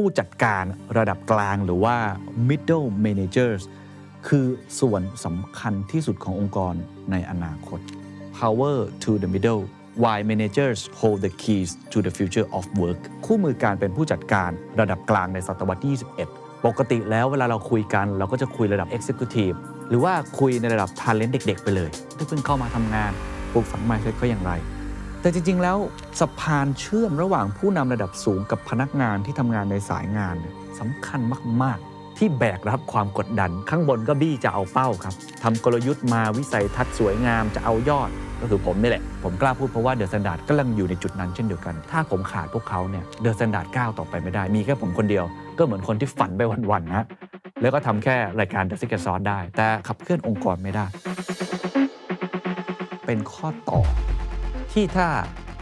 ผู้จัดการระดับกลางหรือว่า middle managers คือส่วนสำคัญที่สุดขององค์กรในอนาคต power to the middle why managers hold the keys to the future of work คู่มือการเป็นผู้จัดการระดับกลางในศตวรรษที่ 21 ปกติแล้วเวลาเราคุยกัน เราก็จะคุยระดับ executive หรือว่าคุยในระดับ talent เด็ก ๆ ไปเลย ที่เพิ่งเข้ามาทำงานปลูกฝัง mindset เขาอย่างไร แต่จริง ๆ แล้วสะพานเชื่อมระหว่างผู้นำระดับสูงกับพนักงานที่ทำงานในสายงานสำคัญมาก ๆ ที่แบกรับความกดดัน ข้างบนก็บี้จะเอาเป้าครับทำกลยุทธ์มาวิสัยทัศน์สวยงามจะเอายอด ก็คือผมนี่แหละ ผมกล้าพูดเพราะว่าเดอะ s แ a นดาร์ดกำลังอยู่ในจุดนั้นเช่นเดียวกัน ถ้าผมขาดพวกเขาเนี่ยเดอะ s แ a นดาร์ดก้าวต่อไปไม่ได้มีแค่ผมคนเดียว ก็เหมือนคนที่ฝันไปวันๆนะแล้วก็ทำแค่รายการ The Secret Sauce ได้ แต่ขับเคลื่อนองค์กรไม่ได้ เป็นข้อต่อ ที่ถ้า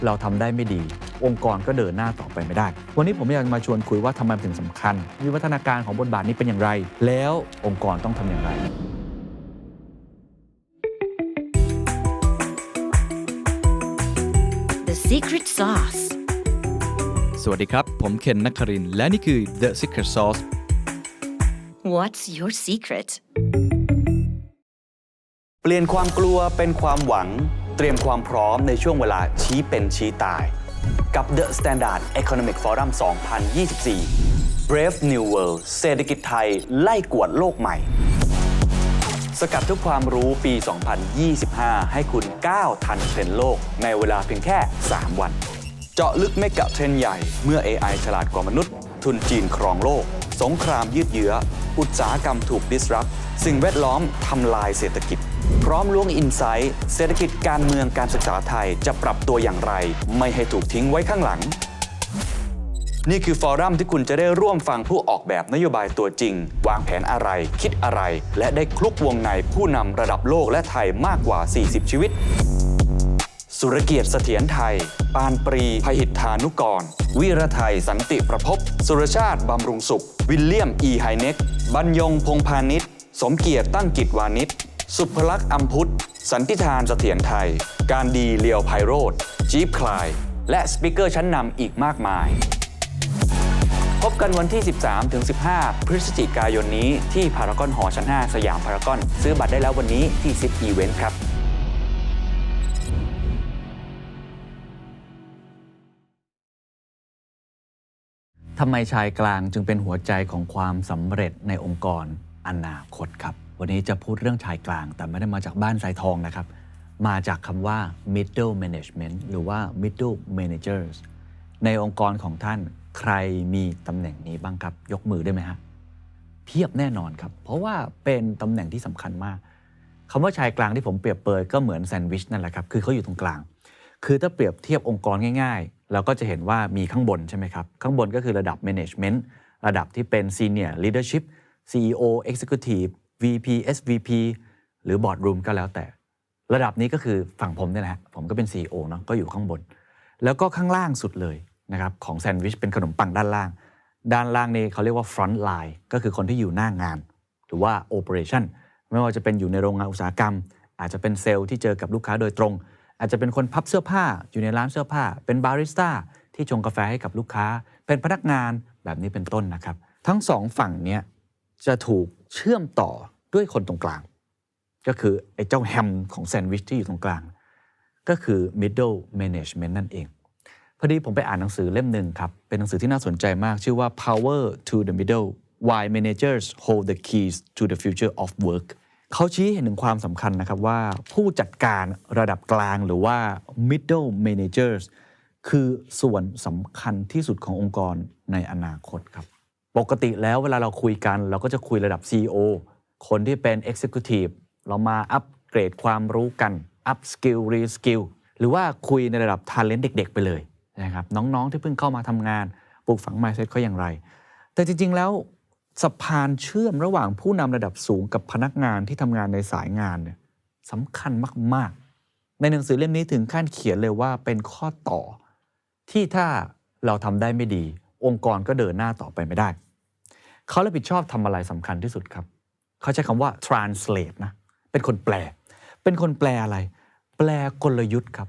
เราทำได้ไม่ดี องค์กรก็เดินหน้าต่อไปไม่ได้ วันนี้ผมอยากมาชวนคุยว่าทำไมมันถึงสำคัญ วิวัฒนาการของบทบาทนี้เป็นอย่างไร แล้วองค์กรต้องทำอย่างไร The secret sauce. สวัสดีครับ ผมเคนนักครินทร์และนี่คือ The Secret Sauce What's your secret? เปลี่ยนความกลัวเป็นความหวัง เตรียมความพร้อมในช่วงเวลาชี้เป็นชี้ตาย กับ The Standard Economic Forum 2024 Brave New World เศรษฐกิจไทยไล่กวดโลกใหม่ สกัดทุกความรู้ปี 2025 ให้คุณก้าวทันเทรนด์โลก ในเวลาเพียงแค่ 3 วัน เจาะลึกไม่กับเทรนด์ใหญ่เมื่อ AI ฉลาดกว่ามนุษย์ ทุนจีนครองโลก สงครามยืดเยื้อ อุตสาหกรรมถูก disrupt สิ่งแวดล้อมทำลายเศรษฐกิจ พร้อมล้วงอินไซต์เศรษฐกิจการเมืองการศึกษาไทยจะปรับตัวอย่างไร ไม่ให้ถูกทิ้งไว้ข้างหลัง นี่คือฟอรัมที่คุณจะได้ร่วมฟังผู้ออกแบบนโยบายตัวจริง วางแผนอะไร คิดอะไร และได้คลุกวงในผู้นำระดับโลกและไทยมากกว่า 40 ชีวิต สุรเกียรติเสถียรไทย ปานปรีพหิทธานุกร วีระไทยสันติประพบ สุรชาติบำรุงสุข วิลเลียม อีไฮเน็ก บรรยงพงพาณิชย์ สมเกียรติตั้งกิจวานิช สุภลักษณ์อัมพุทธ สันติทานเสถียรไทย การดีเลียวไพโรธจี๊บคลาย และสปิเกอร์ชั้นนำอีกมากมาย พบกันวันที่ 13-15 พฤศจิกายนนี้ที่พารากอนหอชั้น 5 สยามพารากอน ซื้อบัตรได้แล้ววันนี้ที่ซิปอีเวนต์ครับทำไมชายกลางจึงเป็นหัวใจของความสำเร็จในองค์กรอนาคตครับ วันนี้จะพูดเรื่องชายกลาง แต่ไม่ได้มาจากบ้านสายทองนะครับ มาจากคำว่า middle management หรือว่า middle managers ในองค์กรของท่านใครมีตำแหน่งนี้บ้างครับ ยกมือได้ไหมฮะเพียบแน่นอนครับ เพราะว่าเป็นตำแหน่งที่สำคัญมากคำว่าชายกลางที่ผมเปรียบเปรยก็เหมือนแซนด์วิชนั่นแหละครับ คือเขาอยู่ตรงกลาง คือถ้าเปรียบเทียบองค์กรง่าย ๆ เราก็จะเห็นว่ามีข้างบนใช่ไหมครับ ข้างบนก็คือระดับ Management ระดับที่เป็น Senior Leadership CEO Executive VP SVP หรือ Boardroom ก็แล้วแต่ ระดับนี้ก็คือฝั่งผมเนี่ยแหละฮะผมก็เป็น CEO เนาะก็อยู่ข้างบน แล้วก็ข้างล่างสุดเลยนะครับของแซนด์วิชเป็นขนมปังด้านล่าง ด้านล่างนี่เขาเรียกว่า front line ก็คือคนที่อยู่หน้างาน หรือว่า operation ไม่ว่าจะเป็นอยู่ในโรงงานอุตสาหกรรม อาจจะเป็นเซลล์ที่เจอกับลูกค้าโดยตรง อาจจะเป็นคนพับเสื้อผ้าอยู่ในร้านเสื้อผ้า เป็นบาริสต้าที่ชงกาแฟให้กับลูกค้า เป็นพนักงานแบบนี้เป็นต้นนะครับ ทั้งสองฝั่งเนี้ยจะถูก เชื่อมต่อด้วยคนตรงกลาง ก็คือไอ้เจ้าแฮมของแซนด์วิชที่อยู่ตรงกลาง ก็คือ middle management นั่นเอง พอดีผมไปอ่านหนังสือเล่มหนึ่งครับ เป็นหนังสือที่น่าสนใจมากชื่อว่า Power to the Middle Why Managers Hold the Keys to the Future of Work เขาชี้เห็นถึงความสำคัญนะครับว่าผู้จัดการระดับกลางหรือว่า middle managers คือส่วนสำคัญที่สุดขององค์กรในอนาคตครับ ปกติแล้วเวลาเราคุยกัน เราก็จะคุยระดับ CEO คนที่เป็น Executive เรามาอัปเกรดความรู้กัน up skill re skill หรือว่าคุยในระดับ talent เด็ก ๆ ไปเลยนะครับน้องๆที่เพิ่งเข้ามาทำงานปลูกฝัง mindset เขาอย่างไร แต่จริง ๆ แล้วสะพานเชื่อมระหว่างผู้นำระดับสูงกับพนักงานที่ทำงานในสายงานเนี่ยสำคัญมาก ๆ ในหนังสือเล่มนี้ถึงขั้นเขียนเลยว่าเป็นข้อต่อ ที่ถ้าเราทำได้ไม่ดี องค์กรก็เดินหน้าต่อไปไม่ได้ เขารับผิดชอบทำอะไรสำคัญที่สุดครับ เขาใช้คำว่า translate นะ เป็นคนแปล เป็นคนแปลอะไร แปลกลยุทธ์ครับ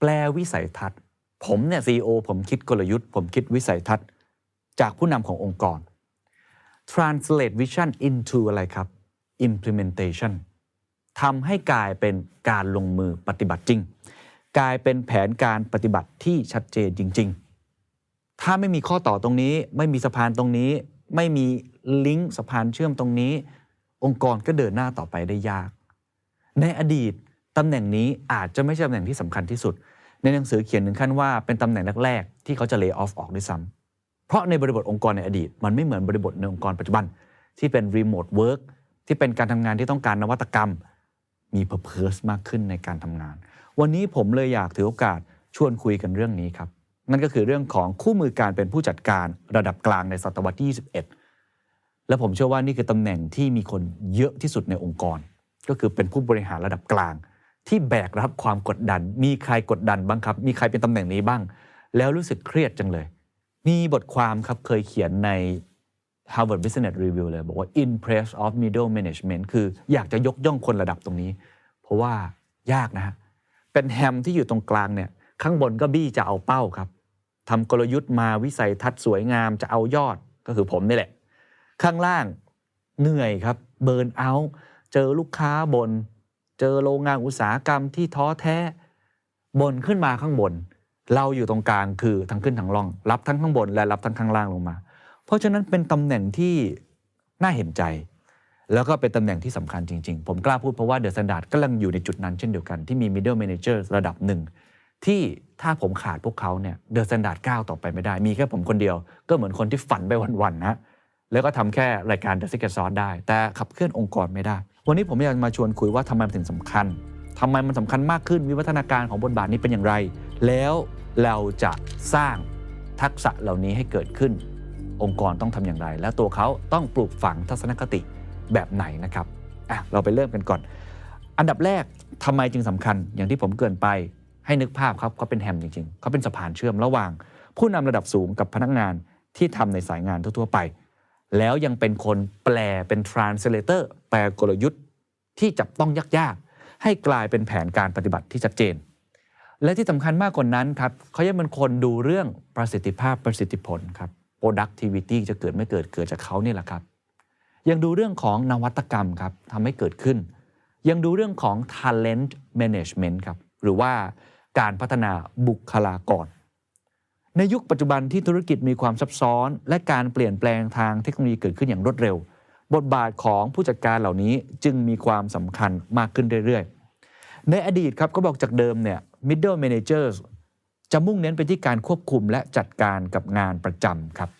แปลวิสัยทัศน์ ผมเนี่ย CEO ผมคิดกลยุทธ์ ผมคิดวิสัยทัศน์ จากผู้นำขององค์กร translate vision into อะไรครับ implementation ทำให้กลายเป็นการลงมือปฏิบัติจริง กลายเป็นแผนการปฏิบัติที่ชัดเจนจริง ๆ ถ้าไม่มีข้อต่อตรงนี้ ไม่มีสะพานตรงนี้ ไม่มีลิงก์สะพานเชื่อมตรงนี้ องค์กรก็เดินหน้าต่อไปได้ยาก ในอดีตตำแหน่งนี้อาจจะไม่ใช่ตำแหน่งที่สำคัญที่สุด ในหนังสือเขียนถึงขั้นว่าเป็นตำแหน่งแรกๆที่เขาจะเลิกออฟออกด้วยซ้ำเพราะในบริบทองค์กรในอดีต มันไม่เหมือนบริบทในองค์กรปัจจุบัน ที่เป็นรีโมทเวิร์กที่เป็นการทำงานที่ต้องการนวัตกรรม มีเพอร์เพสมากขึ้นในการทำงาน วันนี้ผมเลยอยากถือโอกาสชวนคุยกันเรื่องนี้ครับ นั่นก็คือเรื่องของคู่มือการเป็นผู้จัดการระดับกลางในศตวรรษที่ 21 และผมเชื่อว่านี่คือตำแหน่งที่มีคนเยอะที่สุดในองค์กร ก็คือเป็นผู้บริหารระดับกลาง ที่แบกรับความกดดัน มีใครกดดันบ้างครับ มีใครเป็นตำแหน่งนี้บ้าง แล้วรู้สึกเครียดจังเลย มีบทความครับเคยเขียนใน Harvard Business Review เลย บอกว่า impress of middle management คืออยากจะยกย่องคนระดับตรงนี้ เพราะว่ายากนะฮะเป็นแฮมที่อยู่ตรงกลางเนี่ย ข้างบนก็บี้จะเอาเป้าครับทำกลยุทธ์มาวิสัยทัศน์สวยงามจะเอายอดก็คือผมนี่แหละ ข้างล่างเหนื่อยครับเบิร์นเอาเจอลูกค้าบน เจอโรงงานอุตสาหกรรมที่ท้อแท้บนขึ้นมาข้างบน เราอยู่ตรงกลางคือทั้งขึ้นทั้งล่อง รับทั้งข้างบนและรับทั้งข้างล่างลงมา เพราะฉะนั้นเป็นตำแหน่งที่น่าเห็นใจ แล้วก็เป็นตำแหน่งที่สำคัญจริง ๆ ผมกล้าพูดเพราะว่าเดอะสแตนดาร์ดกำลังอยู่ในจุดนั้นเช่นเดียวกันที่มี middle manager ระดับหนึ่ง ที่ถ้าผมขาดพวกเขาเนี่ยเดอะสแตนดาร์ดก้าวต่อไปไม่ได้ มีแค่ผมคนเดียว ก็เหมือนคนที่ฝันไปวันๆนะแล้วก็ทำแค่รายการ The Secret Sauce ได้ แต่ขับเคลื่อนองค์กรไม่ได้ วันนี้ผมอยากมาชวนคุยว่าทำไมมันถึงสำคัญทำไมมันสำคัญมากขึ้นวิวัฒนาการของบทบาทนี้เป็นอย่างไร แล้วเราจะสร้างทักษะเหล่านี้ให้เกิดขึ้น องค์กรต้องทำอย่างไร และตัวเขาต้องปลูกฝังทัศนคติแบบไหนนะครับอะเราไปเริ่มกันก่อน อันดับแรกทำไมจึงสำคัญอย่างที่ผมเกินไป ให้นึกภาพครับเขาเป็นแฮมจริงๆ เขาเป็นสะพานเชื่อมระหว่าง ผู้นำระดับสูงกับพนักงานที่ทำในสายงานทั่วๆไป แล้วยังเป็นคนแปลเป็น translator แปลกลยุทธ์ที่จับต้องยากๆ ให้กลายเป็นแผนการปฏิบัติที่ชัดเจน และที่สำคัญมากกว่านั้นครับเขายังเป็นคนดูเรื่องประสิทธิภาพประสิทธิผลครับ productivity จะเกิดไม่เกิดเกิดจากเขาเนี่ยแหละครับยังดูเรื่องของนวัตกรรมครับทำให้เกิดขึ้น ยังดูเรื่องของ talent management ครับหรือว่า การพัฒนาบุคลากร ในยุคปัจจุบันที่ธุรกิจมีความซับซ้อน และการเปลี่ยนแปลงทางเทคโนโลยีเกิดขึ้นอย่างรวดเร็ว บทบาทของผู้จัดการเหล่านี้จึงมีความสำคัญมากขึ้นเรื่อยๆ ในอดีตครับก็บอกจากเดิมเนี่ย middle managers จะมุ่งเน้นไปที่การควบคุมและจัดการกับงานประจำครับ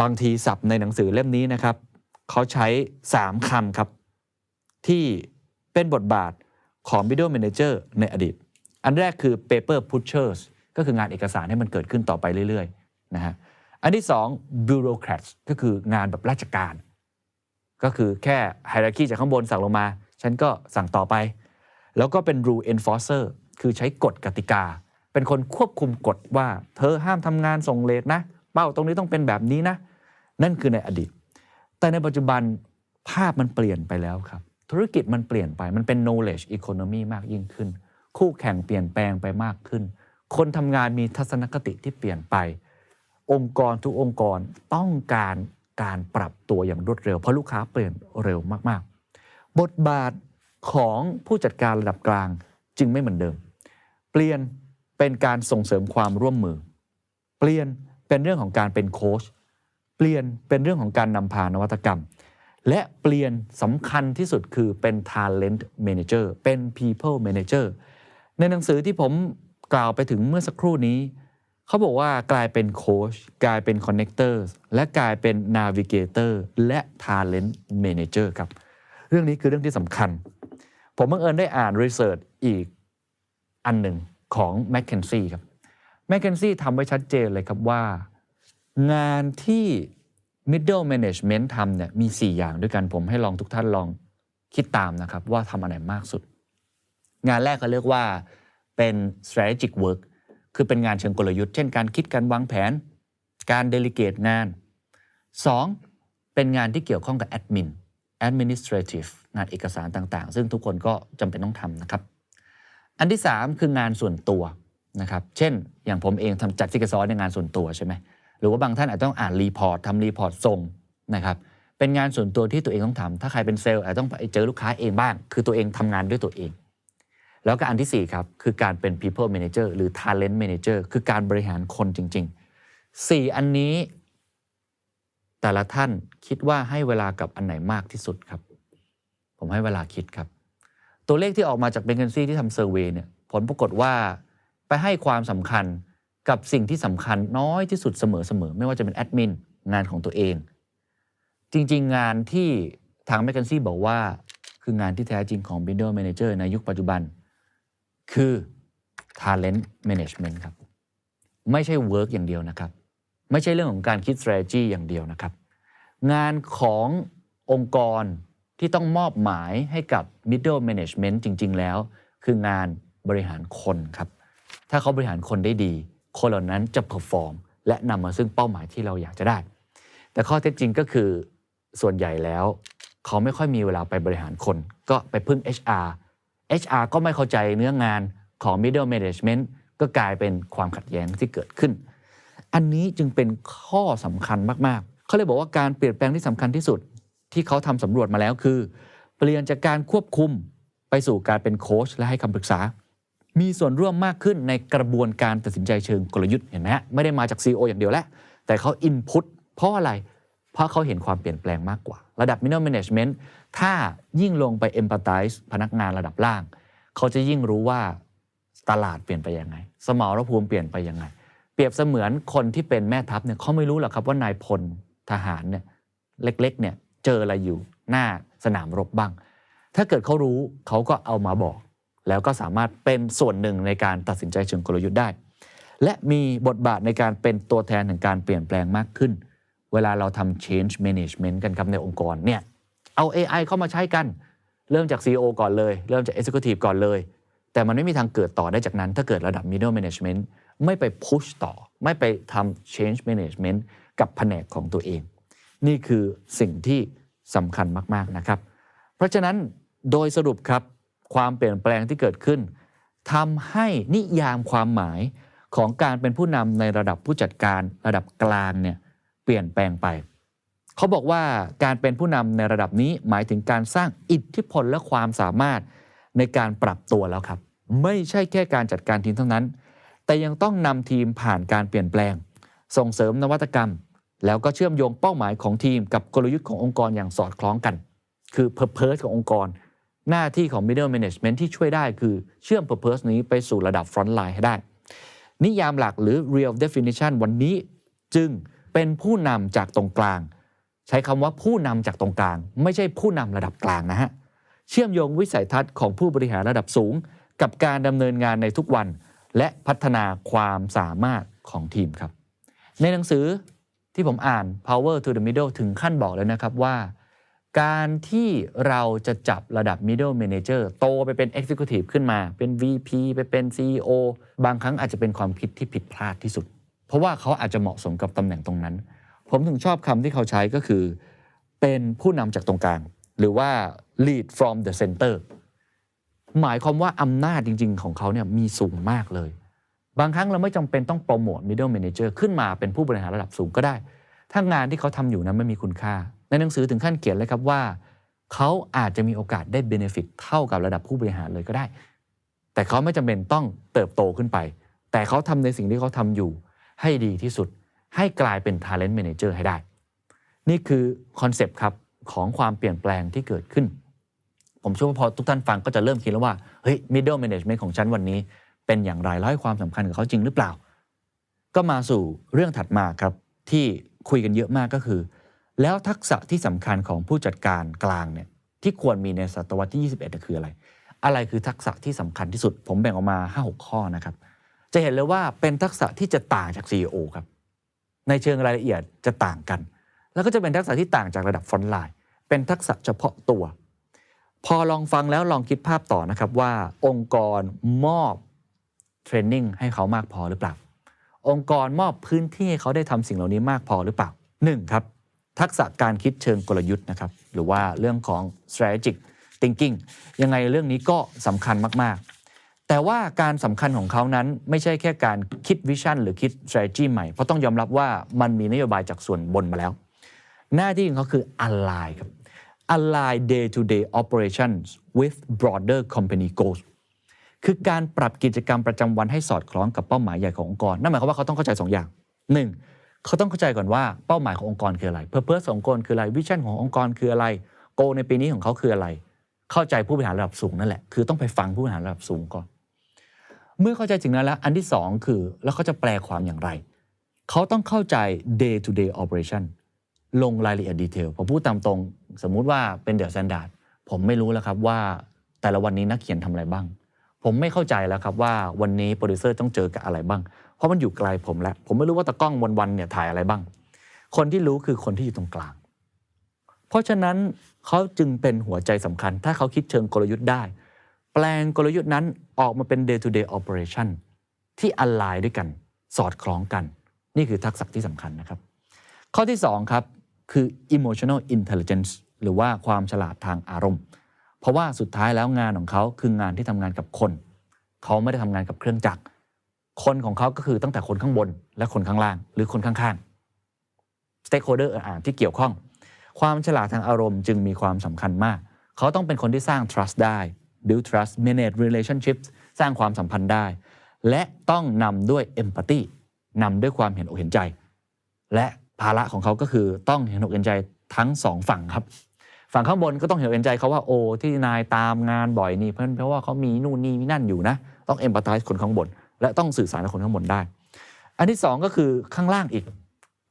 บางทีศัพท์ในหนังสือเล่มนี้นะครับ เขาใช้ 3คำครับ ที่เป็นบทบาทของ middle manager ในอดีต อันแรกคือ paper pushers ก็คืองานเอกสารให้มันเกิดขึ้นต่อไปเรื่อยๆนะฮะอันที่2 bureaucrats ก็คืองานแบบราชการ ก็คือแค่ hierarchy จากข้างบนสั่งลงมา ฉันก็สั่งต่อไป แล้วก็เป็น rule enforcer คือใช้กฎกติกา เป็นคนควบคุมกฎว่า เธอห้ามทำงานส่งเลทนะ เป้าตรงนี้ต้องเป็นแบบนี้นะ นั่นคือในอดีต แต่ในปัจจุบันภาพมันเปลี่ยนไปแล้วครับ ธุรกิจมันเปลี่ยนไปมันเป็น knowledge economy มากยิ่งขึ้น คู่แข่งเปลี่ยนแปลงไปมากขึ้น คนทำงานมีทัศนคติที่เปลี่ยนไป องค์กรทุกองค์กรต้องการการปรับตัวอย่างรวดเร็ว เพราะลูกค้าเปลี่ยนเร็วมากๆ บทบาทของผู้จัดการระดับกลางจึงไม่เหมือนเดิม เปลี่ยนเป็นการส่งเสริมความร่วมมือ เปลี่ยนเป็นเรื่องของการเป็นโค้ชเปลี่ยนเป็นเรื่องของการนำพานวัตกรรม และเปลี่ยนสำคัญที่สุดคือเป็น talent manager เป็น people manager ในหนังสือที่ผมกล่าวไปถึงเมื่อสักครู่นี้ เขาบอกว่ากลายเป็นโค้ชกลายเป็นคอนเน c เตอร์และกลายเป็นนาวิเกเตอร์และ talent manager ครับ เรื่องนี้คือเรื่องที่สำคัญ ผมบังเอิญได้อ่านรีเสิร์ชอีกอันหนึ่งของ m c k เคนซี่ครับ m c k เคนซี่ทำไว้ชัดเจนเลยครับว่า งานที่ middle management ทำเนี่ยมี 4 อย่างด้วยกันผมให้ลองทุกท่านลองคิดตามนะครับ ว่าทำอะไรมากสุด งานแรกเขาเรียกว่าเป็น strategic work คือเป็นงานเชิงกลยุทธ์ เช่นการคิดการวางแผน การ delegate งาน 2. เป็นงานที่เกี่ยวข้องกับ admin administrative งานเอกสารต่างๆ ซึ่งทุกคนก็จำเป็นต้องทำนะครับ อันที่ 3 คืองานส่วนตัวนะครับ เช่น อย่างผมเองทำจัดซิกซอสในงานส่วนตัวใช่ไหมหรือว่าบางท่านอาจจะต้องอ่านรีพอร์ตทำรีพอร์ตส่งนะครับเป็นงานส่วนตัวที่ตัวเองต้องทำถ้าใครเป็นเซลล์อาจจะต้องไปเจอลูกค้าเองบ้าง คือตัวเองทำงานด้วยตัวเอง แล้วก็อันที่4ครับคือการเป็น people manager หรือ talent manager คือการบริหารคนจริง ๆ 4 อันนี้ แต่ละท่านคิดว่าให้เวลากับอันไหนมากที่สุดครับ ผมให้เวลาคิดครับ ตัวเลขที่ออกมาจากเบนเกนซี่ที่ทำเซอร์เวยเนี่ยผลปรากฏว่าไปให้ความสำคัญกับสิ่งที่สำคัญน้อยที่สุดเสมอๆไม่ว่าจะเป็นแอดมินงานของตัวเอง จริง ๆ งานที่ทางแมคเคนซี่บอกว่า คืองานที่แท้จริงของ Middle Manager ในยุคปัจจุบัน คือ Talent Management ครับ ไม่ใช่ Work อย่างเดียวนะครับ ไม่ใช่เรื่องของการคิด strategy อย่างเดียวนะครับ งานขององค์กรที่ต้องมอบหมายให้กับ middle management จริง ๆ แล้ว คืองานบริหารคนครับ ถ้าเขาบริหารคนได้ดี คนเหล่านั้นจะ perform และนำมาซึ่งเป้าหมายที่เราอยากจะได้ แต่ข้อเท็จจริงก็คือส่วนใหญ่แล้ว เขาไม่ค่อยมีเวลาไปบริหารคน ก็ไปพึ่ง HR HR ก็ไม่เข้าใจเนื้องานของ middle management ก็กลายเป็นความขัดแย้งที่เกิดขึ้น อันนี้จึงเป็นข้อสำคัญมากๆ เขาเลยบอกว่าการเปลี่ยนแปลงที่สำคัญที่สุด ที่เขาทำสำรวจมาแล้วคือ เปลี่ยนจากการควบคุมไปสู่การเป็นโค้ชและให้คำปรึกษา มีส่วนร่วมมากขึ้นในกระบวนการตัดสินใจเชิงกลยุทธ์เห็นไหมฮะไม่ได้มาจาก CEO อย่างเดียวแหละแต่เขาอินพุตเพราะอะไร เพราะเขาเห็นความเปลี่ยนแปลงมากกว่า ระดับ middle management ถ้ายิ่งลงไป empathize พนักงานระดับล่าง เขาจะยิ่งรู้ว่าตลาดเปลี่ยนไปยังไง สมรภูมิเปลี่ยนไปยังไง เปรียบเสมือนคนที่เป็นแม่ทัพเนี่ยเขาไม่รู้หรอกครับว่านายพลทหารเนี่ยเล็กๆเนี่ยเจออะไรอยู่หน้าสนามรบบ้าง ถ้าเกิดเขารู้เขาก็เอามาบอก แล้วก็สามารถเป็นส่วนหนึ่งในการตัดสินใจเชิงกลยุทธ์ได้ และมีบทบาทในการเป็นตัวแทนแห่งการเปลี่ยนแปลงมากขึ้น เวลาเราทำ change management กันครับในองค์กรเนี่ยเอา AI เข้ามาใช้กัน เริ่มจาก CEO ก่อนเลย เริ่มจาก Executive ก่อนเลย แต่มันไม่มีทางเกิดต่อได้จากนั้น ถ้าเกิดระดับ middle management ไม่ไปพุชต่อ ไม่ไปทำ change management กับแผนกของตัวเอง นี่คือสิ่งที่สำคัญมากๆนะครับ เพราะฉะนั้นโดยสรุปครับความเปลี่ยนแปลงที่เกิดขึ้นทำให้นิยามความหมายของการเป็นผู้นำในระดับผู้จัดการระดับกลางเนี่ย เปลี่ยนแปลงไป เขาบอกว่าการเป็นผู้นำในระดับนี้หมายถึงการสร้างอิทธิพลและความสามารถในการปรับตัวแล้วครับ ไม่ใช่แค่การจัดการทีมเท่านั้น แต่ยังต้องนำทีมผ่านการเปลี่ยนแปลง ส่งเสริมนวัตกรรม แล้วก็เชื่อมโยงเป้าหมายของทีม กับกลยุทธ์ขององค์กรอย่างสอดคล้องกัน คือ purpose ขององค์กร หน้าที่ของ middle management ที่ช่วยได้คือเชื่อม purpose นี้ไปสู่ระดับ front line ให้ได้ นิยามหลักหรือ real definition วันนี้จึง เป็นผู้นำจากตรงกลาง ใช้คำว่าผู้นำจากตรงกลาง ไม่ใช่ผู้นำระดับกลางนะฮะเชื่อมโยงวิสัยทัศน์ของผู้บริหารระดับสูง กับการดำเนินงานในทุกวัน และพัฒนาความสามารถของทีมครับ ในหนังสือที่ผมอ่าน Power to the Middle ถึงขั้นบอกเลยนะครับว่า การที่เราจะจับระดับ middle manager โตไปเป็น executive ขึ้นมา เป็น VP ไปเป็น CEO บางครั้งอาจจะเป็นความคิดที่ผิดพลาดที่สุด ราะว่าเขาอาจจะเหมาะสมกับตำแหน่งตรงนั้น ผมถึงชอบคำที่เขาใช้ก็คือ เป็นผู้นำจากตรงกลาง หรือว่า lead from the center หมายความว่าอำนาจจริง ๆ ของเขาเนี่ยมีสูงมากเลย บางครั้งเราไม่จำเป็นต้องโปรโมท middle manager ขึ้นมาเป็นผู้บริหารระดับสูงก็ได้ ถ้างานที่เขาทำอยู่นั้นไม่มีคุณค่า ในหนังสือถึงขั้นเขียนเลยครับว่า เขาอาจจะมีโอกาสได้ benefit เท่ากับระดับผู้บริหารเลยก็ได้ แต่เขาไม่จำเป็นต้องเติบโตขึ้นไป แต่เขาทำในสิ่งที่เขาทำอยู่ ให้ดีที่สุด ให้กลายเป็น talent manager ให้ได้ นี่คือคอนเซปต์ครับของความเปลี่ยนแปลงที่เกิดขึ้น ผมเชื่อว่าพอทุกท่านฟังก็จะเริ่มคิดแล้วว่าเฮ้ย middle management ของฉันวันนี้ เป็นอย่างไรแล้วให้ความสำคัญกับเขาจริงหรือเปล่า ก็มาสู่เรื่องถัดมาครับที่คุยกันเยอะมากก็คือ แล้วทักษะที่สำคัญของผู้จัดการกลางเนี่ยที่ควรมีในศตวรรษที่ 21เนี่ยคืออะไร อะไรคือทักษะที่สำคัญที่สุด ผมแบ่งออกมา 5-6 ข้อนะครับ จะเห็นเลยว่าเป็นทักษะที่จะต่างจาก CEO ครับ ในเชิงรายละเอียดจะต่างกัน แล้วก็จะเป็นทักษะที่ต่างจากระดับฟอนไลน์ เป็นทักษะเฉพาะตัว พอลองฟังแล้วลองคิดภาพต่อนะครับว่าองค์กรมอบเทรนนิ่งให้เขามากพอหรือเปล่า องค์กรมอบพื้นที่ให้เขาได้ทำสิ่งเหล่านี้มากพอหรือเปล่า 1. ครับทักษะการคิดเชิงกลยุทธ์นะครับหรือว่าเรื่องของ strategic thinking ยังไงเรื่องนี้ก็สำคัญมาก แต่ว่าการสำคัญของเขานั้นไม่ใช่แค่การคิดวิชั่นหรือคิด strategy ใหม่ เพราะต้องยอมรับว่ามันมีนโยบายจากส่วนบนมาแล้ว หน้าที่ของเขาคือ align ครับ align day to day operations with broader company goals คือการปรับกิจกรรมประจำวันให้สอดคล้องกับเป้าหมายใหญ่ขององค์กร นั่นหมายความว่าเขาต้องเข้าใจ 2 อย่าง 1. เขาต้องเข้าใจก่อนว่าเป้าหมายขององค์กรคืออะไร purpose ขององค์กรคืออะไร วิชั่นขององค์กรคืออะไร โกในปีนี้ของเขาคืออะไร เข้าใจผู้บริหารระดับสูงนั่นแหละ คือต้องไปฟังผู้บริหารระดับสูงก่อน เมื่อเข้าใจถึงนั้นแล้ว อันที่สองคือ แล้วเขาจะแปลความอย่างไร เขาต้องเข้าใจ day to day operation ลงรายละเอียดดีเทลผมพูดตามตรง สมมุติว่าเป็นเด e s แ a นด์ดผมไม่รู้แล้วครับว่าแต่ละวันนี้นักเขียนทำอะไรบ้าง ผมไม่เข้าใจแล้วครับว่าวันนี้โปรดิวเซอร์ต้องเจอกับอะไรบ้าง เพราะมันอยู่ไกลผมแล้ว ผมไม่รู้ว่าตะกล้องวันๆเนี่ยถ่ายอะไรบ้าง คนที่รู้คือคนที่อยู่ตรงกลาง เพราะฉะนั้นเขาจึงเป็นหัวใจสำคัญ ถ้าเขาคิดเชิงกลยุทธ์ได้ แปลงกลยุทธ์นั้นออกมาเป็น day to day operation ที่อ l ไลน์ด้วยกัน สอดคล้องกัน นี่คือทักษะที่สำคัญนะครับ ข้อที่ 2 ครับ คือ emotional intelligence หรือว่าความฉลาดทางอารมณ์ เพราะว่าสุดท้ายแล้วงานของเขาคืองานที่ทำงานกับคน เขาไม่ได้ทำงานกับเครื่องจักร คนของเขาก็คือตั้งแต่คนข้างบน และคนข้างล่าง หรือคนข้างๆ stakeholder อ่านที่เกี่ยวข้อง ความฉลาดทางอารมณ์จึงมีความสำคัญมาก เขาต้องเป็นคนที่สร้าง trust ได้ build trust manage relationships สร้างความสัมพันธ์ได้ และต้องนำด้วย empathy นำด้วยความเห็นอกเห็นใจ และภาระของเขาก็คือต้องเห็นอกเห็นใจทั้งสองฝั่งครับ ฝั่งข้างบนก็ต้องเห็นอกเห็นใจเขาว่าโอ้ที่นายตามงานบ่อยนี่เพราะเพราะว่าเขามีนู่นนี่มีนั่นอยู่นะ ต้อง empathize คนข้างบน และต้องสื่อสารกับคนข้างบนได้ อันที่สองก็คือข้างล่างอีก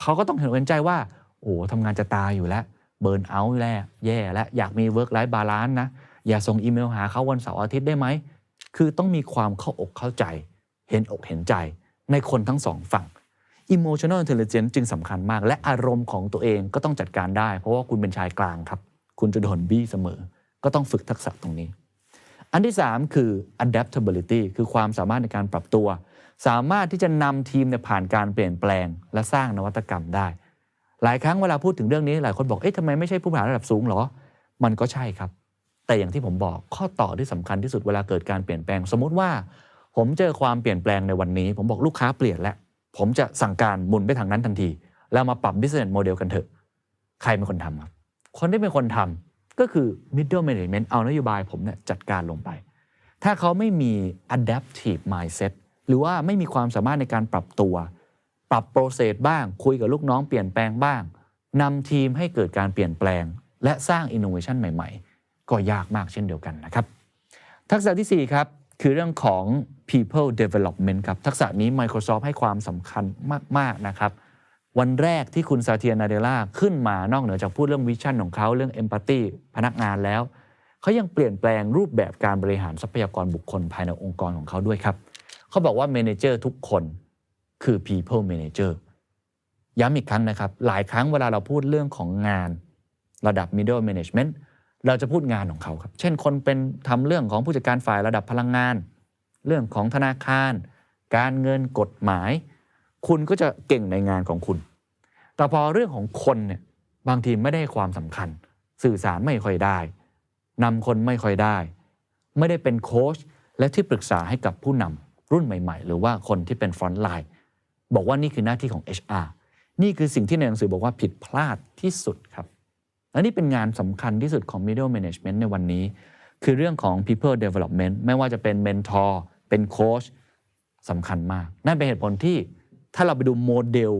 เขาก็ต้องเห็นอกเห็นใจว่าโอ้ทำงานจะตายอยู่แล้วเบิร์นเอาท์แล้วแย่แล้วอยากมี work life balance นะ อย่าส่งอีเมลหาเขาวันเสาร์อาทิตย์ได้ไหม คือต้องมีความเข้าอกเข้าใจ เห็นอกเห็นใจในคนทั้งสองฝั่ง emotional intelligence จึงสำคัญมาก และอารมณ์ของตัวเองก็ต้องจัดการได้ เพราะว่าคุณเป็นชายกลางครับ คุณจะโดนบี้เสมอ ก็ต้องฝึกทักษะตรงนี้ อันที่ 3 คือ adaptability คือความสามารถในการปรับตัว สามารถที่จะนำทีมเนี่ยผ่านการเปลี่ยนแปลง และสร้างนวัตกรรมได้ หลายครั้งเวลาพูดถึงเรื่องนี้หลายคนบอก เอ๊ะทำไมไม่ใช่ผู้บริหารระดับสูงหรอ มันก็ใช่ครับ แต่อย่างที่ผมบอกข้อต่อที่สำคัญที่สุดเวลาเกิดการเปลี่ยนแปลง สมมุติว่า ผมเจอความเปลี่ยนแปลงในวันนี้ ผมบอกลูกค้าเปลี่ยนแล้ว ผมจะสั่งการหมุนไปทางนั้นทันที แล้วมาปรับ business model กันเถอะ ใครเป็นคนทำครับ คนที่เป็นคนทำก็คือ middle management เอานโยบายผมเนี่ยจัดการลงไป ถ้าเขาไม่มี adaptive mindset หรือว่าไม่มีความสามารถในการปรับตัว ปรับโปรเซสบ้าง คุยกับลูกน้องเปลี่ยนแปลงบ้างนำทีมให้เกิดการเปลี่ยนแปลง และสร้าง innovation ใหม่ ๆ ก็ยากมากเช่นเดียวกันนะครับ ทักษะทีสี่ 4 ครับ คือเรื่องของ people development ครับ ทักษะนี้ Microsoft ให้ความสำคัญมาก ๆ นะครับ วันแรกที่คุณซาเทียนาเดล่าขึ้นมานอกเหนือจากพูดเรื่องวิชั่นของเขาเรื่อง empathy พนักงานแล้ว เขายังเปลี่ยนแปลงรูปแบบการบริหารทรัพยากรบุคคลภายในองค์กรของเขาด้วยครับ เขาบอกว่า manager ทุกคนคือ people manager ย้ำอีกครั้งนะครับ หลายครั้งเวลาเราพูดเรื่องของงานระดับ middle management เราจะพูดงานของเขาครับ เช่นคนเป็นทำเรื่องของผู้จัดการฝ่ายระดับพลังงาน เรื่องของธนาคาร การเงินกฎหมาย คุณก็จะเก่งในงานของคุณ แต่พอเรื่องของคนเนี่ยบางทีไม่ได้ความสำคัญ สื่อสารไม่ค่อยได้นำคนไม่ค่อยได้ ไม่ได้เป็นโค้ชและที่ปรึกษาให้กับผู้นำรุ่นใหม่ ๆ หรือว่าคนที่เป็นฟรอนต์ไลน์บอกว่านี่คือหน้าที่ของ HR นี่คือสิ่งที่ในหนังสือบอกว่าผิดพลาดที่สุดครับ และนี่เป็นงานสำคัญที่สุดของ middle management ในวันนี้ คือเรื่องของ people development ไม่ว่าจะเป็น mentor เป็นโค้ชสำคัญมาก นั่นเป็นเหตุผลที่ถ้าเราไปดูโมเดล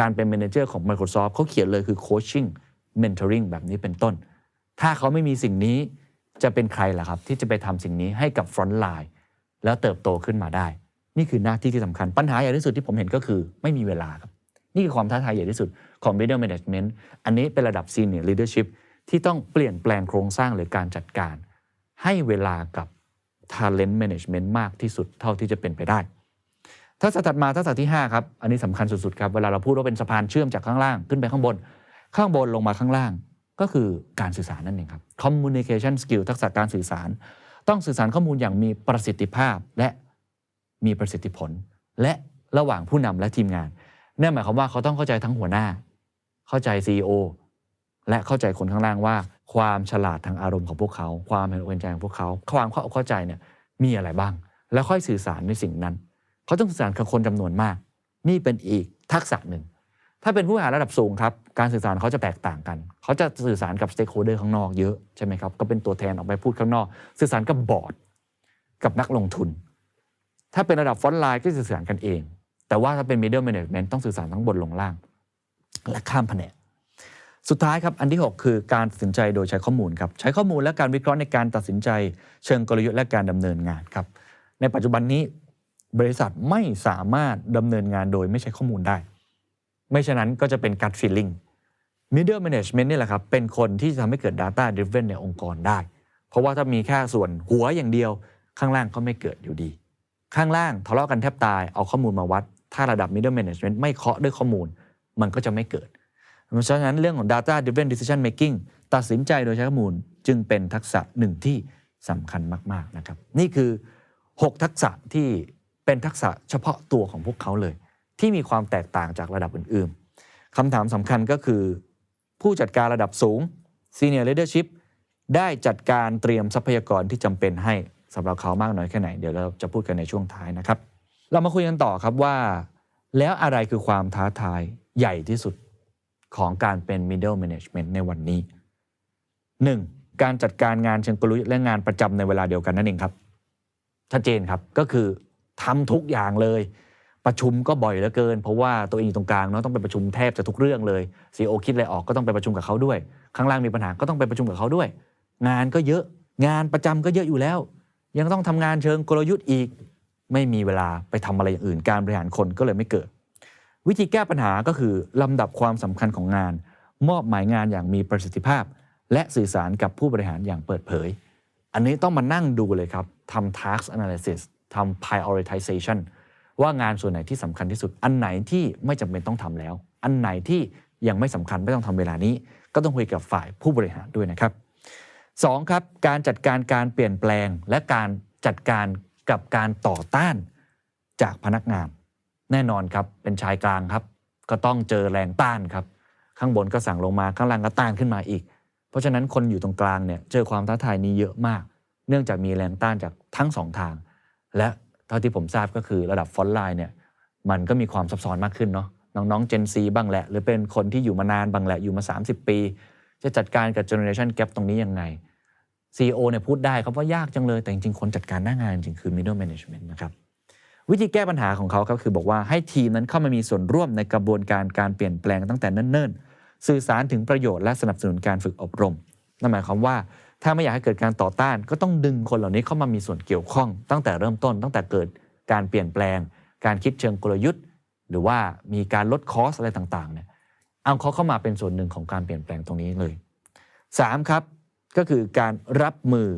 การเป็น manager ของ Microsoft เขาเขียนเลยคือ coaching mentoring แบบนี้เป็นต้น ถ้าเขาไม่มีสิ่งนี้จะเป็นใครล่ะครับ ที่จะไปทำสิ่งนี้ให้กับ front line แล้วเติบโตขึ้นมาได้ นี่คือหน้าที่ที่สำคัญปัญหาใหญ่ที่สุดที่ผมเห็นก็คือไม่มีเวลาครับ นี่คือความท้าทายใหญ่ที่สุดของ middle management อันนี้เป็นระดับ senior leadership ที่ต้องเปลี่ยนแปลงโครงสร้างหรือการจัดการ ให้เวลากับ talent management มากที่สุดเท่าที่จะเป็นไปได้ทักษะถัดมาทักษะที่ 5 ครับ อันนี้สำคัญสุดๆครับ เวลาเราพูดว่าเป็นสะพานเชื่อมจากข้างล่างขึ้นไปข้างบน ข้างบนลงมาข้างล่าง ก็คือการสื่อสารนั่นเองครับ communication skill ทักษะการสื่อสาร ต้องสื่อสารข้อมูลอย่างมีประสิทธิภาพและมีประสิทธิผล และระหว่างผู้นำและทีมงาน นั่นหมายความว่าเขาต้องเข้าใจทั้งหัวหน้า เข้าใจ CEO และเข้าใจคนข้างล่างว่า ความฉลาดทางอารมณ์ของพวกเขา ความเห็นอกเห็นใจของพวกเขา ความเข้าอกเข้าใจเนี่ยมีอะไรบ้าง แล้วค่อยสื่อสารในสิ่งนั้น เขาต้องสื่อสารกับคนจำนวนมาก นี่เป็นอีกทักษะหนึ่ง ถ้าเป็นผู้หาระดับสูงครับการสื่อสารเขาจะแตกต่างกัน เขาจะสื่อสารกับสเต็กโฮเดอร์ข้างนอกเยอะใช่ไหมครับก็เป็นตัวแทนออกไปพูดข้างนอก สื่อสารกับบอร์ดกับนักลงทุน ถ้าเป็นระดับฟอนต์ไลน์ก็สื่อสารกันเอง แต่ว่าถ้าเป็น middle management ต้องสื่อสารทั้งบนลงล่าง และข้ามแผนกสุดท้ายครับอันที่ 6 คือการตัดสินใจโดยใช้ข้อมูลครับใช้ข้อมูลและการวิเคราะห์ในการตัดสินใจ เชิงกลยุทธ์และการดำเนินงานครับในปัจจุบันนี้บริษัทไม่สามารถดำเนินงานโดยไม่ใช้ข้อมูลได้ ไม่ฉะนั้นก็จะเป็น gut feeling middle management นี่แหละครับเป็นคนที่จะทำให้เกิด data driven ในองค์กรได้ เพราะว่าถ้ามีแค่ส่วนหัวอย่างเดียว ข้างล่างก็ไม่เกิดอยู่ดี ข้างล่างทะเลาะกันแทบตายเอาข้อมูลมาวัด ถ้าระดับ middle management ไม่เคาะด้วยข้อมูล มันก็จะไม่เกิด เพราะฉะนั้นเรื่องของ data driven decision making ตัดสินใจโดยใช้ข้อมูลจึงเป็นทักษะหนึ่งที่สำคัญมากๆนะครับ นี่คือ 6 ทักษะที่เป็นทักษะเฉพาะตัวของพวกเขาเลย ที่มีความแตกต่างจากระดับอื่นๆคำถามสำคัญก็คือ ผู้จัดการระดับสูง senior leadership ได้จัดการเตรียมทรัพยากรที่จำเป็นให้สำหรับเขามากน้อยแค่ไหน เดี๋ยวเราจะพูดกันในช่วงท้ายนะครับ เรามาคุยกันต่อครับว่า แล้วอะไรคือความท้าทายใหญ่ที่สุดของการเป็น middle management ในวันนี้ 1. การจัดการงานเชิงกลยุทธ์และงานประจำในเวลาเดียวกันนั่นเองครับชัดเจนครับก็คือทำทุกอย่างเลยประชุมก็บ่อยเหลือเกิน เพราะว่าตัวเองอยู่ตรงกลางเนาะต้องไปประชุมแทบจะทุกเรื่องเลยซีโอคิดอะไรออกก็ต้องไปประชุมกับเขาด้วย ข้างล่างมีปัญหาก็ต้องไปประชุมกับเขาด้วย งานก็เยอะงานประจำก็เยอะอยู่แล้ว ยังต้องทำงานเชิงกลยุทธ์อีก ไม่มีเวลาไปทำอะไรอย่างอื่น การบริหารคนก็เลยไม่เกิด วิธีแก้ปัญหาก็คือลำดับความสำคัญของงาน มอบหมายงานอย่างมีประสิทธิภาพ และสื่อสารกับผู้บริหารอย่างเปิดเผย อันนี้ต้องมานั่งดูเลยครับทำ task analysis ทำ prioritization ว่างานส่วนไหนที่สำคัญที่สุด อันไหนที่ไม่จำเป็นต้องทำแล้ว อันไหนที่ยังไม่สำคัญไม่ต้องทำเวลานี้ ก็ต้องคุยกับฝ่ายผู้บริหารด้วยนะครับสองครับ การจัดการการเปลี่ยนแปลงและการจัดการ กับการต่อต้านจากพนักงาน แน่นอนครับเป็นชายกลางครับ ก็ต้องเจอแรงต้านครับ ข้างบนก็สั่งลงมาข้างล่างก็ต้านขึ้นมาอีก เพราะฉะนั้นคนอยู่ตรงกลางเนี่ยเจอความท้าทายนี้เยอะมาก เนื่องจากมีแรงต้านจากทั้งสองทาง และเท่าที่ผมทราบก็คือระดับฟอนต์ไลน์เนี่ยมันก็มีความซับซ้อนมากขึ้นเนาะน้องๆ Gen Z บ้างแหละ หรือเป็นคนที่อยู่มานานบ้างแหละอยู่มา 30 ปี จะจัดการกับ generation gap ตรงนี้ยังไง CEO เนี่ยพูดได้ครับว่ายากจังเลยแต่จริงๆคนจัดการหน้างานจริงๆคือ middle management นะครับวิธีแก้ปัญหาของเขาก็คือบอกว่าให้ทีมนั้นเข้ามามีส่วนร่วมในกระบวนการการเปลี่ยนแปลงตั้งแต่เนิ่นๆ สื่อสารถึงประโยชน์และสนับสนุนการฝึกอบรมนั่นหมายความว่าถ้าไม่อยากให้เกิดการต่อต้าน ก็ต้องดึงคนเหล่านี้เข้ามามีส่วนเกี่ยวข้อง ตั้งแต่เริ่มต้น ตั้งแต่เกิดการเปลี่ยนแปลง การคิดเชิงกลยุทธ์ หรือว่ามีการลดคอสอะไรต่างๆเนี่ยเอาเขาเข้ามาเป็นส่วนหนึ่งของการเปลี่ยนแปลงตรงนี้เลย 3. ครับ ก็คือการรับมือ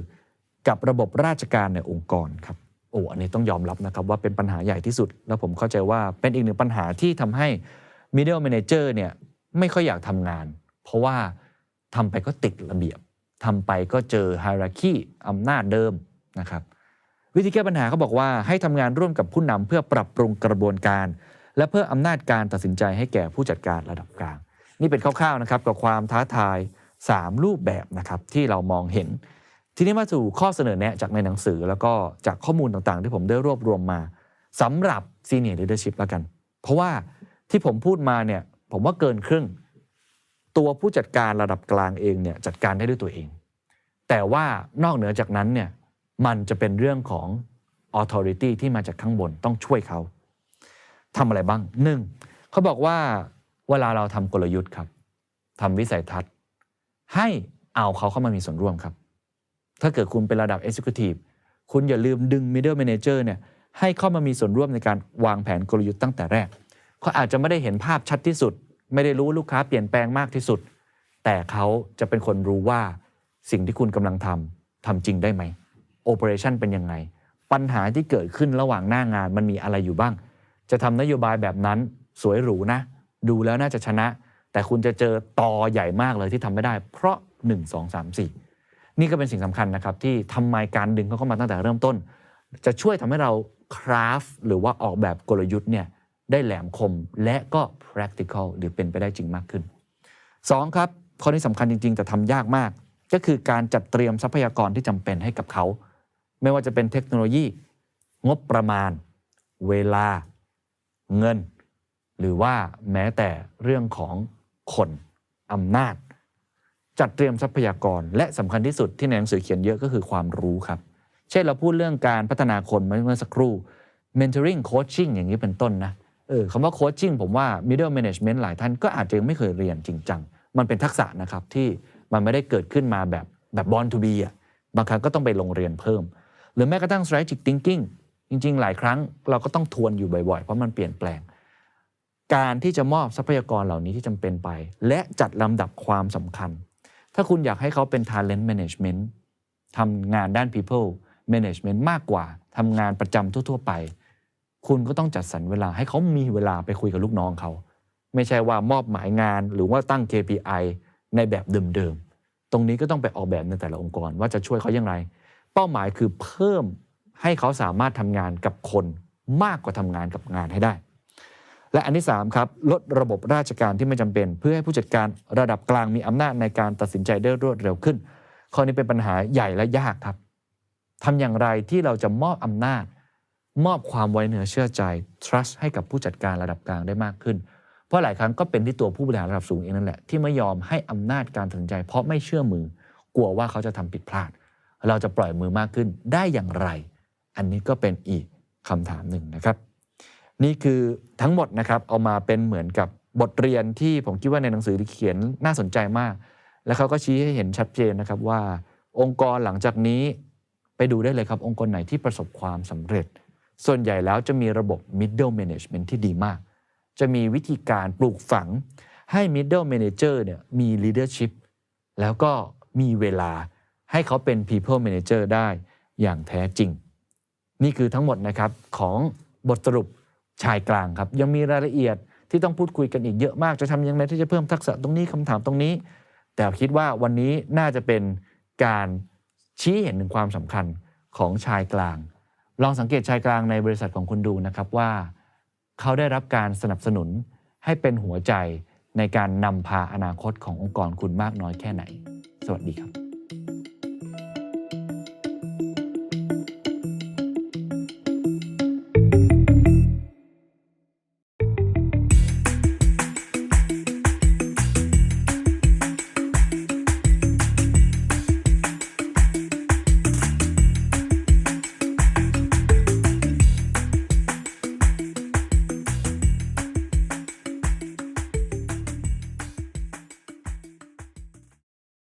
กับระบบราชการในองค์กรครับโอ้อันนี้ต้องยอมรับนะครับว่าเป็นปัญหาใหญ่ที่สุด แล้วผมเข้าใจว่าเป็นอีกหนึ่งปัญหาที่ทำให้ middle manager เนี่ยไม่ค่อยอยากทำงาน เพราะว่าทำไปก็ติดระเบียบทำไปก็เจอ hierarchy อำนาจเดิมนะครับวิธีแก้ปัญหาเขาบอกว่าให้ทำงานร่วมกับผู้นำเพื่อปรับปรุงกระบวนการ และเพื่ออำนาจการตัดสินใจให้แก่ผู้จัดการระดับกลาง นี่เป็นคร่าวๆนะครับกับความท้าทาย 3 รูปแบบนะครับที่เรามองเห็น ทีนี้มาสู่ข้อเสนอแนะจากในหนังสือ แล้วก็จากข้อมูลต่างๆ ที่ผมได้รวบรวมมาสำหรับ Senior Leadership แล้วกัน เพราะว่าที่ผมพูดมาเนี่ยผมว่าเกินครึ่ง ตัวผู้จัดการระดับกลางเองเนี่ยจัดการได้ด้วยตัวเอง แต่ว่านอกเหนือจากนั้นเนี่ยมันจะเป็นเรื่องของ authority ที่มาจากข้างบนต้องช่วยเขาทำอะไรบ้างหนึ่งเขาบอกว่าเวลาเราทำกลยุทธ์ครับทำวิสัยทัศน์ ให้เอาเขาเข้ามามีส่วนร่วมครับ ถ้าเกิดคุณเป็นระดับ Executive คุณอย่าลืมดึง Middle Manager เนี่ยให้เข้ามามีส่วนร่วมในการวางแผนกลยุทธ์ตั้งแต่แรกเขาอาจจะไม่ได้เห็นภาพชัดที่สุด ไม่ได้รู้ลูกค้าเปลี่ยนแปลงมากที่สุด แต่เขาจะเป็นคนรู้ว่าสิ่งที่คุณกำลังทำทำจริงได้ไหม Operation เป็นยังไง ปัญหาที่เกิดขึ้นระหว่างหน้างานมันมีอะไรอยู่บ้าง จะทำนโยบายแบบนั้นสวยหรูนะ ดูแล้วน่าจะชนะ แต่คุณจะเจอตอใหญ่มากเลยที่ทำไม่ได้ เพราะ 1 2 3 4 นี่ก็เป็นสิ่งสำคัญนะครับ ที่ทำไมการดึงเขาเข้ามาตั้งแต่เริ่มต้น จะช่วยทำให้เราคราฟหรือว่าออกแบบกลยุทธ์เนี่ยได้แหลมคมและก็ practical หรือเป็นไปได้จริงมากขึ้น 2. ครับข้อนี้สำคัญจริง ๆ แต่ทำยากมาก ก็คือการจัดเตรียมทรัพยากรที่จำเป็นให้กับเขา ไม่ว่าจะเป็นเทคโนโลยี งบประมาณ เวลา เงิน หรือว่าแม้แต่เรื่องของ คนอำนาจ จัดเตรียมทรัพยากร และสำคัญที่สุดที่ในหนังสือเขียนเยอะก็คือความรู้ครับ เช่นเราพูดเรื่องการพัฒนาคนเมื่อสักครู่ mentoring coaching อย่างนี้เป็นต้นนะเออคำว่า coaching ผมว่า middle management หลายท่านก็อาจจะยังไม่เคยเรียนจริงจังมันเป็นทักษะนะครับที่มันไม่ได้เกิดขึ้นมาแบบแบบ born to be อะบางครั้งก็ต้องไปโรงเรียนเพิ่ม หรือแม้กระทั่ง strategic thinking จริง ๆ หลายครั้งเราก็ต้องทวนอยู่บ่อยๆ เพราะมันเปลี่ยนแปลง การที่จะมอบทรัพยากรเหล่านี้ที่จำเป็นไป และจัดลำดับความสำคัญ ถ้าคุณอยากให้เขาเป็น talent management ทำงานด้าน people management มากกว่าทำงานประจำทั่ว ๆ ไป คุณก็ต้องจัดสรรเวลาให้เขามีเวลาไปคุยกับลูกน้องเขา ไม่ใช่ว่ามอบหมายงานหรือว่าตั้ง KPI ในแบบเดิมๆ ตรงนี้ก็ต้องไปออกแบบในแต่ละองค์กรว่าจะช่วยเขาอย่างไร เป้าหมายคือเพิ่มให้เขาสามารถทำงานกับคนมากกว่าทำงานกับงานให้ได้ และอันที่3ครับลดระบบราชการที่ไม่จำเป็น เพื่อให้ผู้จัดการระดับกลางมีอำนาจในการตัดสินใจได้รวดเร็วขึ้น ข้อนี้เป็นปัญหาใหญ่และยากครับทำอย่างไรที่เราจะมอบอำนาจ มอบความไว้เนื้อเชื่อใจ trust ให้กับผู้จัดการระดับกลางได้มากขึ้น เพราะหลายครั้งก็เป็นที่ตัวผู้บริหารระดับสูงเองนั่นแหละที่ไม่ยอมให้อำนาจการตัดสินใจ เพราะไม่เชื่อมือ กลัวว่าเขาจะทำผิดพลาด เราจะปล่อยมือมากขึ้นได้อย่างไร อันนี้ก็เป็นอีกคำถามหนึ่งนะครับ นี่คือทั้งหมดนะครับเอามาเป็นเหมือนกับบทเรียนที่ผมคิดว่าในหนังสือที่เขียนน่าสนใจมาก และเขาก็ชี้ให้เห็นชัดเจนนะครับว่า องค์กรหลังจากนี้ไปดูได้เลยครับ องค์กรไหนที่ประสบความสำเร็จ ส่วนใหญ่แล้วจะมีระบบ middle management ที่ดีมาก จะมีวิธีการปลูกฝังให้ middle manager เนี่ยมี leadership แล้วก็มีเวลาให้เขาเป็น people manager ได้อย่างแท้จริง นี่คือทั้งหมดนะครับของบทสรุป ชายกลางครับ ยังมีรายละเอียดที่ต้องพูดคุยกันอีกเยอะมากจะทำยังไงที่จะเพิ่มทักษะตรงนี้คำถามตรงนี้ แต่คิดว่าวันนี้น่าจะเป็นการชี้เห็นถึงความสำคัญของชายกลาง ลองสังเกตชายกลางในบริษัทของคุณดูนะครับว่า เขาได้รับการสนับสนุนให้เป็นหัวใจในการนำพาอนาคตขององค์กรคุณมากน้อยแค่ไหน สวัสดีครับ